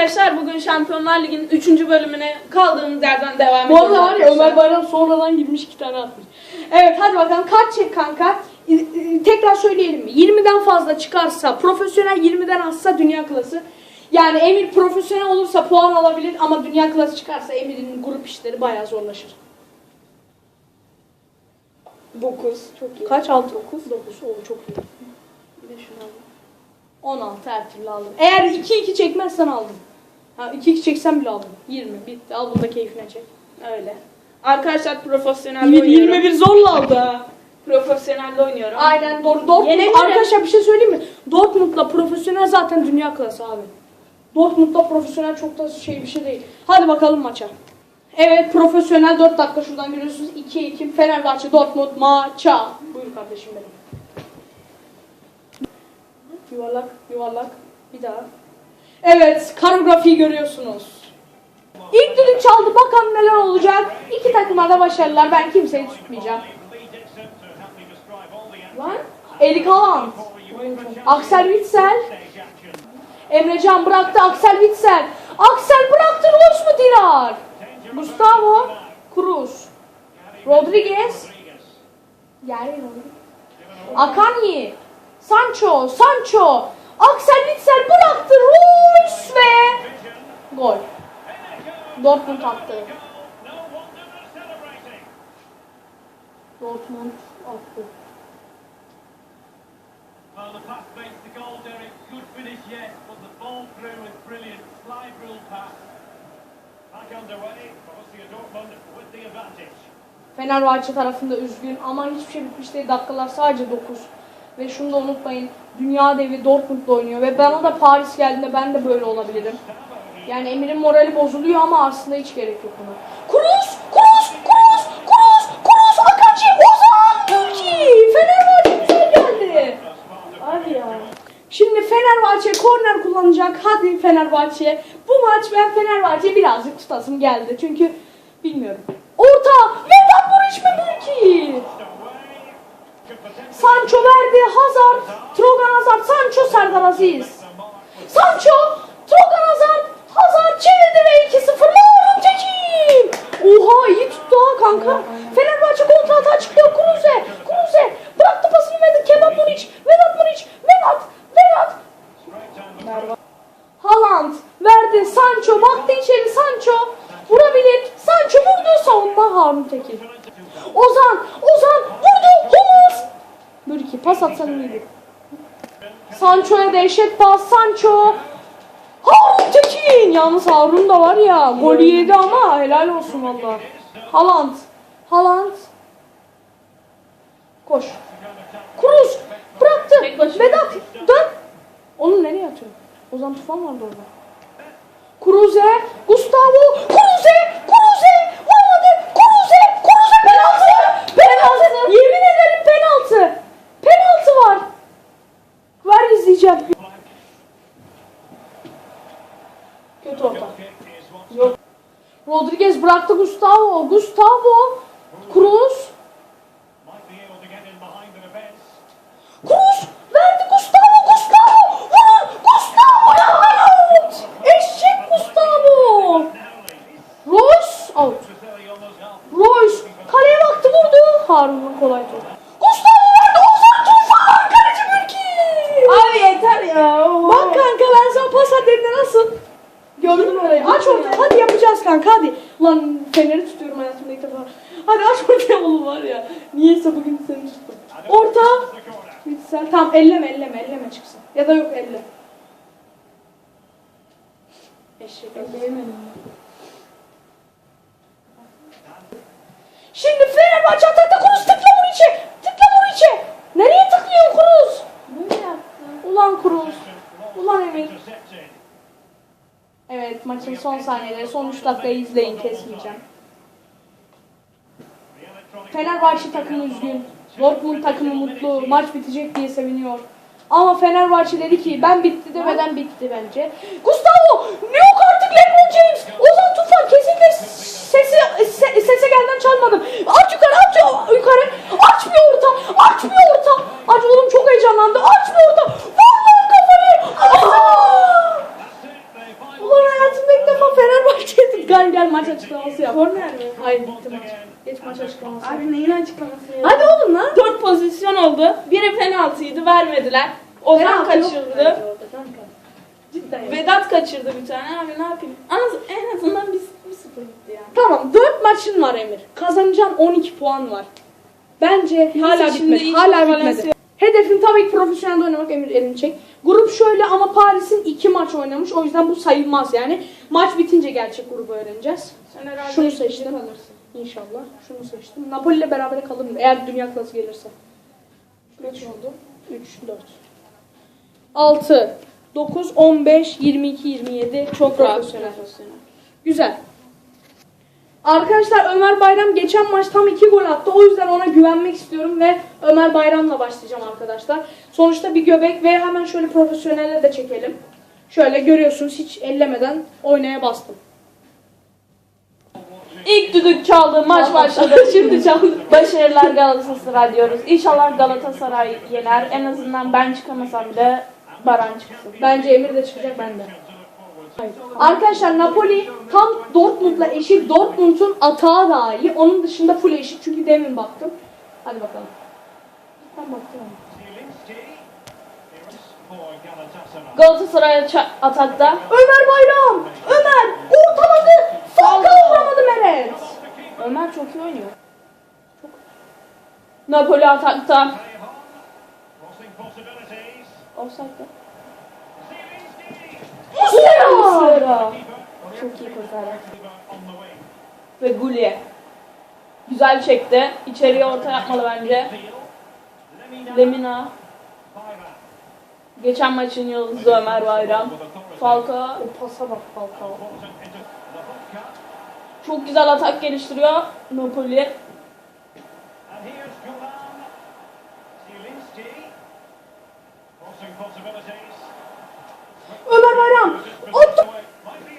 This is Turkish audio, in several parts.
arkadaşlar bugün Şampiyonlar Ligi'nin 3. bölümüne kaldığımız yerden devam Bu ediyoruz. arada var ya arkadaşlar. Ömer Bayram sonradan girmiş iki tane atmış. Evet hadi bakalım kaç çek kanka. Tekrar söyleyelim mi? 20'den fazla çıkarsa profesyonel 20'den azsa dünya klası. Yani Emir profesyonel olursa puan alabilir ama dünya klası çıkarsa Emir'in grup işleri bayağı zorlaşır. 9 çok iyi. Kaç aldı? 9. 9 o çok iyi. Bir de şunu aldım. 16 her türlü aldım. Eğer 2-2 çekmezsen aldım. Ha 2-2 çeksem bile aldım. 20 bitti. Al bunu da keyfine çek. Öyle. Arkadaşlar profesyonel Yirmi- oynuyorum. 21 zorla aldı ha. Profesyonel oynuyorum. Aynen doğru. Dortmund Yenebilirim. arkadaşlar bir şey söyleyeyim mi? Dortmund'la profesyonel zaten dünya klası abi. Dortmund'la profesyonel çok da şey bir şey değil. Hadi bakalım maça. Evet profesyonel 4 dakika şuradan görüyorsunuz. 2-2 Fenerbahçe Dortmund maça. Buyur kardeşim benim. Yuvarlak yuvarlak bir daha. Evet koreografiyi görüyorsunuz. İlk düdük çaldı bakalım neler olacak. İki takıma da başarılar. Ben kimseyi tutmayacağım. Lan Erik Haaland. Axel Witsel. Emrecan bıraktı Axel Witsel. Axel bıraktı Royce mu Dirar? Gustavo Cruz. Rodriguez. Yani Akanyi. Sancho. Sancho. Axel Witsel bıraktı Royce ve gol. Dortmund attı. Dortmund attı. Well, the pass makes the goal, Derek. Good finish, yes, but the ball through was brilliant. Slide rule pass. Back underway. Borussia Dortmund with the advantage. Fenerbahçe tarafında üzgün ama hiçbir şey bitmiş değil. Dakikalar sadece 9. Ve şunu da unutmayın. Dünya devi Dortmund'da oynuyor ve bana da Paris geldiğinde ben de böyle olabilirim. Yani Emir'in morali bozuluyor ama aslında hiç gerek yok buna. Kruz! Kruz! Kruz! Kruz! Kruz! Akanji! Ozan! Gülki! Fenerbahçe bize geldi. Hadi ya. Şimdi Fenerbahçe korner kullanacak. Hadi Fenerbahçe. Bu maç ben Fenerbahçe birazcık tutasım geldi. Çünkü bilmiyorum. Orta! Vedat Muriç mi Gülki? Sancho verdi. Hazard. Trogan Hazard. Sancho Serdar Aziz. Sancho. Trogan Hazard. Hazard çevirdi ve 2-0. Harun Tekin. Oha iyi tuttu ha kanka. Fenerbahçe kontra atağa çıkıyor. Kruze. Kruze. Bıraktı pasını Vedat. Kemal Muriç. Vedat Muriç. Vedat. Vedat. Haaland verdi. Sancho baktı içeri. Sancho vurabilir. Sancho vurdu. Savunma Harun Tekin. Ozan. Ozan vurdu. Hummels. Dur ki pas atsan iyiydi. Sancho'ya dehşet pas. Sancho. Harun Tekin. Yalnız Harun da var ya. Golü yedi ama helal olsun valla. Haaland. Haaland. Koş. Cruz. Bıraktı. Vedat. Dön. Onu nereye atıyor? Ozan Tufan vardı orada. Cruze, Gustavo, Cruze, Cruze, vuramadı, Cruze, Cruze penaltı, penaltı, yemin ederim penaltı, penaltı var. Ver izleyeceğim. Kötü orta. Yok. Rodriguez bıraktı Gustavo, Gustavo, Cruz. Cruz verdi Gustavo, Gustavo, vurun, Gustavo out. Eşek Gustavo. Royce out. Royce kaleye baktı vurdu. Harun'un kolay top. Gustavo verdi Ozan Tufan kaleci mülki. Abi yeter ya. Bak kanka ben sana pas atayım nasıl? Gördün orayı? Aç ortaya. Hadi yapacağız kanka hadi. Ulan Fener'i tutuyorum hayatımda ilk defa. Hadi aç ortaya oğlum var ya. Niyeyse bugün seni tuttum. Orta. Bitsel. Tamam elleme elleme elleme çıksın. Ya da yok elle. Eşek elleyemedim. Şimdi Fenerbahçe atakta Kuruz tıkla vur içe. Tıkla vur içe. Nereye tıklıyorsun Kuruz? Ulan Kuruz. Ulan Emir. Evet maçın son saniyeleri. Son 3 dakikayı izleyin kesmeyeceğim. Fenerbahçe takımı üzgün. Dortmund takımı mutlu. Maç bitecek diye seviniyor. Ama Fenerbahçe dedi ki ben bitti demeden bitti bence. Gustavo! Ne yok artık LeBron James! Ozan Tufan kesinlikle sesi se- sese gelden çalmadım. Aç yukarı aç yukarı. Açmıyor orta. Aç oğlum çok heyecanlandı. Açmıyor orta. Vur lan kafayı. Aa! That's it. They finally Ulan hayatımda ilk defa Fenerbahçe'ye tut. Gel gel maç açıklaması yap. Korner mi? Hayır bitti maç. Geç maç açıklaması. Abi neyin açıklaması ya? Hadi oğlum lan. Dört pozisyon oldu. Biri penaltıydı vermediler. Ozan Penaltı yok kaçırdı. bence orada kanka. Cidden yok. Vedat kaçırdı bir tane. Abi ne yapayım? Az- En azından bir sıfır gitti yani. Tamam 4 maçın var Emir. Kazanacağın 12 puan var. Bence hala bitmedi. Hala bitmedi. Hedefin tabii ki profesyonelde oynamak Emir elini çek. Grup şöyle ama Paris'in 2 maç oynamış. O yüzden bu sayılmaz yani. Maç bitince gerçek grubu öğreneceğiz. Sen herhalde Şunu ikinci seçtim. kalırsın. İnşallah. Şunu seçtim. Napoli ile beraber kalırım. Eğer dünya kupası gelirse. Kaç oldu? 3, 4. 6, 9, 15, 22, 27. Çok Çok rahat. profesyonel. Güzel. Arkadaşlar Ömer Bayram geçen maç tam 2 gol attı. O yüzden ona güvenmek istiyorum ve Ömer Bayram'la başlayacağım arkadaşlar. Sonuçta bir göbek ve hemen şöyle profesyonelle de çekelim. Şöyle görüyorsunuz hiç ellemeden oynaya bastım. İlk düdük çaldı, maç başladı. Şimdi çaldı. Başarılar Galatasaray diyoruz. İnşallah Galatasaray yener. En azından ben çıkamasam bile Baran çıksın. Bence Emir de çıkacak ben de. Arkadaşlar Napoli tam Dortmund'la eşit. Dortmund'un atağı daha iyi. Onun dışında full eşit çünkü demin baktım. Hadi bakalım. Ben baktım. Galatasaray. Atakta. Ömer Bayram! Ömer! Ortaladı! Falcao vuramadı Meret! Ömer çok iyi oynuyor. Çok. Napoli atakta. Offside'da. Muslera! Muslera. Çok iyi kurtardı. Ve Gulye. Güzel çekti. İçeriye orta yapmalı bence. Lemina. Geçen maçın yıldızı Ömer Bayram. Falcao. O pasa bak Falcao. Çok güzel atak geliştiriyor Napoli. And Ömer Bayram! Attı!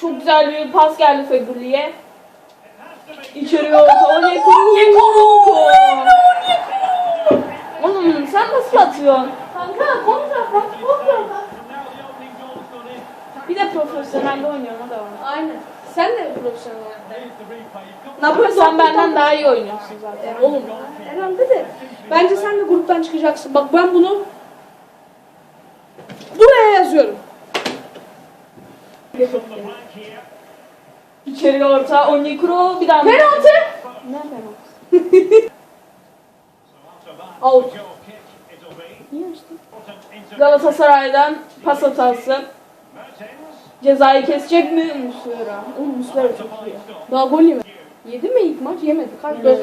Çok güzel bir pas geldi Fegüli'ye. İçeriye orta. Onyekuru. Oğlum sen nasıl atıyorsun? Kanka kontra bak kontra. Bir de profesyonelde oynuyorum o da var. Aynen. Sen de profesyonel. Got Napoli sen benden daha iyi oynuyorsun zaten. Oğlum herhalde de. Bence sen de gruptan çıkacaksın. Bak ben bunu buraya yazıyorum. Here. İçeriye orta. Onyekuru bir daha. Penaltı! Ne penaltı? Out. Galatasaray'dan pas hatası. Cezayı kesecek mi Muslera? Oğlum Muslera çok iyi. Daha gol yemedi. Yedi mi ilk maç? Yemedi. Kaç gol?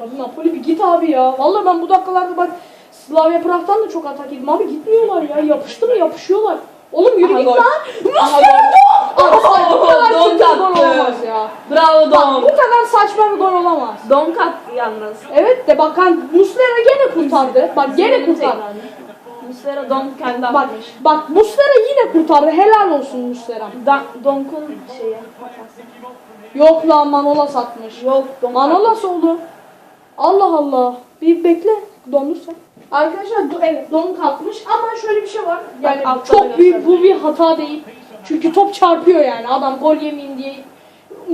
Abi Napoli bir git abi ya. Vallahi ben bu dakikalarda bak Slavia Prag'dan da çok atak yedim. Abi gitmiyorlar ya. Yapıştı mı yapışıyorlar. Oğlum yürü git gol. lan. Gol. Abi bu kadar Don kötü gol attı. olamaz ya. Bravo Bak bu Don. kadar saçma bir gol olamaz. Don kattı yalnız. Evet de bak hani Muslera gene kurtardı. Bak gene kurtardı. Muslera Don kendi Bak atmış. bak Muslera yine kurtardı. Helal olsun Muslera. Dan, Donk'un şeyi hatası. Yok lan Manola satmış. Yok Don Manolas oldu. Allah Allah. Bir bekle. Dondursa. Arkadaşlar do- evet don katmış ama şöyle bir şey var. Yani Bak, çok büyük bu bir hata değil. Çünkü top çarpıyor yani. Adam gol yemeyin diye.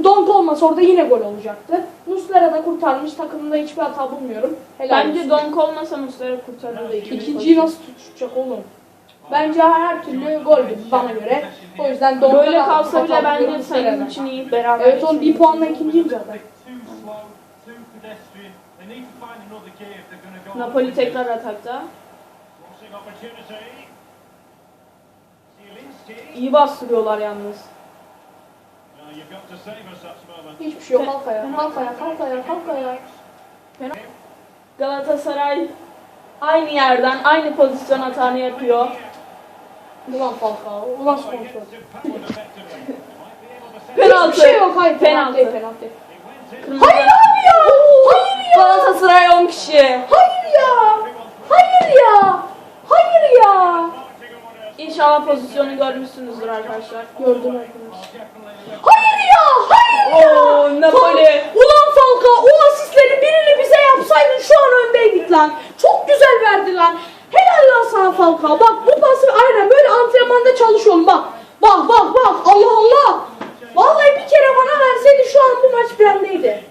Donk olmasa orada yine gol olacaktı. Muslera da kurtarmış. Takımında hiçbir hata bulmuyorum. Helal Bence olsun. Donk olmasa Muslera kurtarırdı. ikinci İkinciyi nasıl tutacak oğlum? Bence her türlü goldü bana göre. O yüzden Donk'a Böyle kalsa bile bence Muslera'dan. için iyi beraber. Evet oğlum bir puanla ikinciyim zaten. Napoli tekrar atakta. İyi bastırıyorlar yalnız. Hiçbir şey yok. Kalk ayağa, kalk ayağa, kalk ayağa, kalk ayağa. Galatasaray aynı yerden aynı pozisyon hatanı yapıyor. Ulan Falcao, ulan sponsor. Penaltı. Bir şey yok, hayır penaltı, Penaltı. penaltı. Hayır abi ya! Hayır ya! Galatasaray 10 kişi. Hayır ya! Hayır ya! Hayır ya! What else. İnşallah pozisyonu görmüşsünüzdür arkadaşlar. Gördüm arkadaşlar. Hayır ya! Hayır ya! Oo, Napoli. Ulan Falcao o asistlerin birini bize yapsaydın şu an öndeydik lan. Çok güzel verdi lan. Helal lan sana Falcao. Bak bu pası aynen böyle antrenmanda çalışıyorum bak. Bak bak bak Allah Allah. Vallahi bir kere bana verseydi şu an bu maç bendeydi.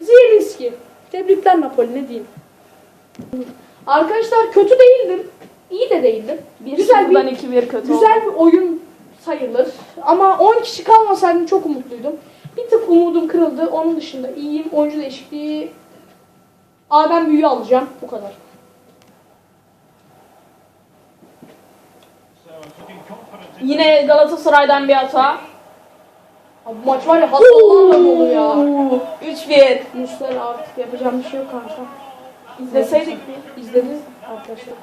Zielinski. Tebrikler Napoli ne diyeyim. Arkadaşlar kötü değildim. İyi de değildim. Bir Güzel bir, 2-1 kötü güzel oldu. bir oyun sayılır. Ama 10 kişi kalmasaydım çok umutluydum. Bir tık umudum kırıldı. Onun dışında iyiyim. Oyuncu değişikliği Adem büyüğü alacağım. Bu kadar. Yine Galatasaray'dan bir hata. Abi bu maç var ya hastalarla dolu ya. 3-1. Muslera artık yapacağım bir şey yok kanka. İzleseydik? İzlediniz arkadaşlar.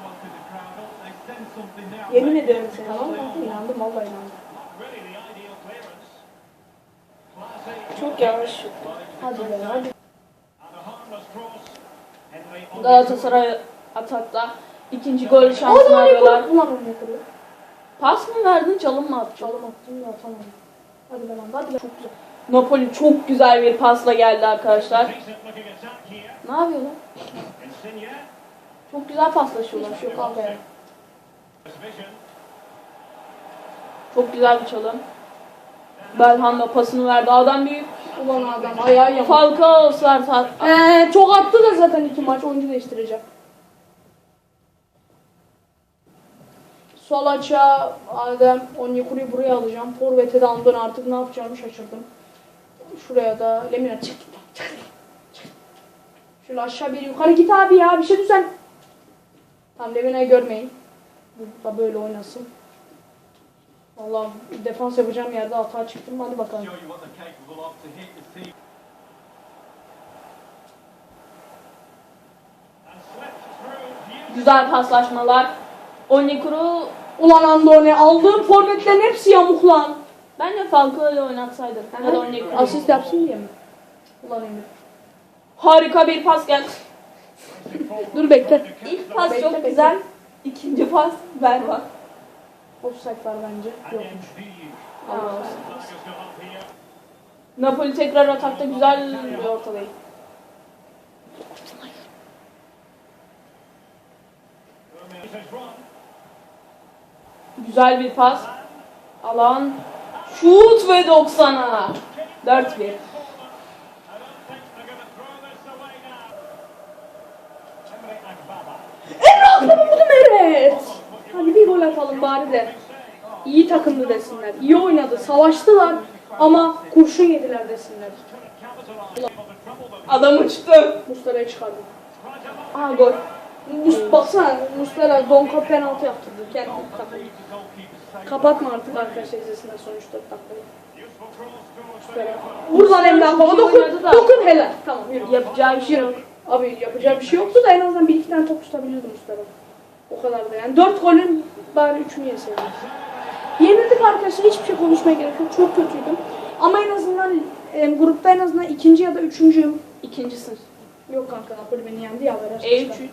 Yemin ediyorum sana. Tamam mı? İnandım vallahi inandım. Çok yavaş. Hadi be hadi. Galatasaray atakta. ikinci gol şansını arıyorlar. yapalım. Pas mı verdin çalım mı attın? Çalım attım da atamadım. Hadi be lan hadi be. Çok güzel. Napoli çok güzel bir pasla geldi arkadaşlar. Ne yapıyorlar? Insigne. Çok güzel paslaşıyorlar. Şu. Vision. Çok güzel bir çalım. Belhanda pasını verdi. Adam büyük. Ulan adam ayağı yamuk. Falcao sert Ee, çok attı da zaten iki maç oyuncu değiştireceğim. Sol açığa Adem Onyekuru'yu buraya alacağım. Forvet'e de Andon artık ne yapacağımı şaşırdım. Şuraya da Lemina çık. çık, çık. Şöyle aşağı bir yukarı git abi ya bir şey düzen. Tamam Lemina'yı görmeyin. Bu da böyle oynasın. Vallahi defans yapacağım yerde hata çıktım. Hadi bakalım. Güzel paslaşmalar. Onyekuru Ulan Andone aldığım forvetlerin hepsi yamuk lan. bence Falcao'yu oynatsaydın. Ya da Onyekuru. Asist yapsın diye mi? Ulan Emir. Harika bir pas geldi. Dur bekle. İlk pas Bekle, çok bekle. güzel. İkinci pas berbat. Offside var bence. And Yok. indeed. Aa, Flanagan's got up here. Napoli tekrar atakta güzel bir ortadayım. Güzel bir pas. Alan. Şut ve 90'a. 4-1. Bari de. İyi takımdı desinler. İyi oynadı. Savaştılar. Ama kurşun yediler desinler. Adam uçtu. Muslera'yı çıkardı. Aa gol. Mus baksana Muslera Donka penaltı yaptırdı. Kendi takımı. Kapatma artık arkadaşlar izlesinler son 3-4 dakikayı. Akbaba. Çok iyi Dokun. Dokun helal. Tamam yürü. Yapacağı bir şey yok. Abi yapacağı bir şey yoktu da en azından bir iki tane top tutabilirdi Mustafa. O kadar da yani. Dört golün bari üçünü yeseydi. Yenildik arkadaşlar hiçbir şey konuşmaya gerek yok. Çok kötüydüm. Ama en azından e, grupta en azından ikinci ya da üçüncüyüm. İkincisi. Yok kanka Napoli beni yendi ya. averaj E3 çıkar. 3.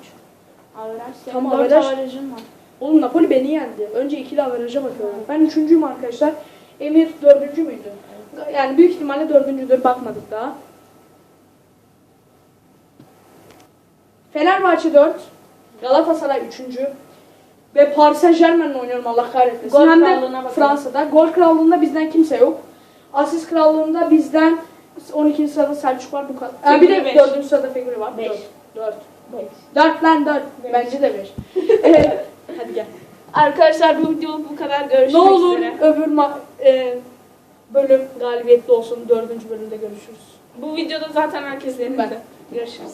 Averaj. Tamam, Tamam, 4 averaj. averajın var. Oğlum Napoli beni yendi. Önce ikili averaja bakıyorum. Ben üçüncüyüm arkadaşlar. Emir dördüncü müydü? Yani büyük ihtimalle dördüncüdür. Bakmadık daha. Fenerbahçe 4. Galatasaray 3. Ve Paris Saint Germain'le oynuyorum Allah kahretmesin. Gol Hem de krallığına bakalım. Fransa'da. Gol krallığında bizden kimse yok. Asist krallığında bizden 12. sırada Selçuk var bu kadar. Ha, bir de Feguli beş. 4. sırada Feguli var. Beş. 4. 5. 4 lan 4. Beş. Bence de 5. Evet, Hadi gel. Arkadaşlar bu videoluk bu kadar. Görüşmek Ne olur üzere. öbür ma- e, bölüm galibiyetli olsun. Dördüncü bölümde görüşürüz. Bu videoda zaten herkes yenildi. Görüşürüz.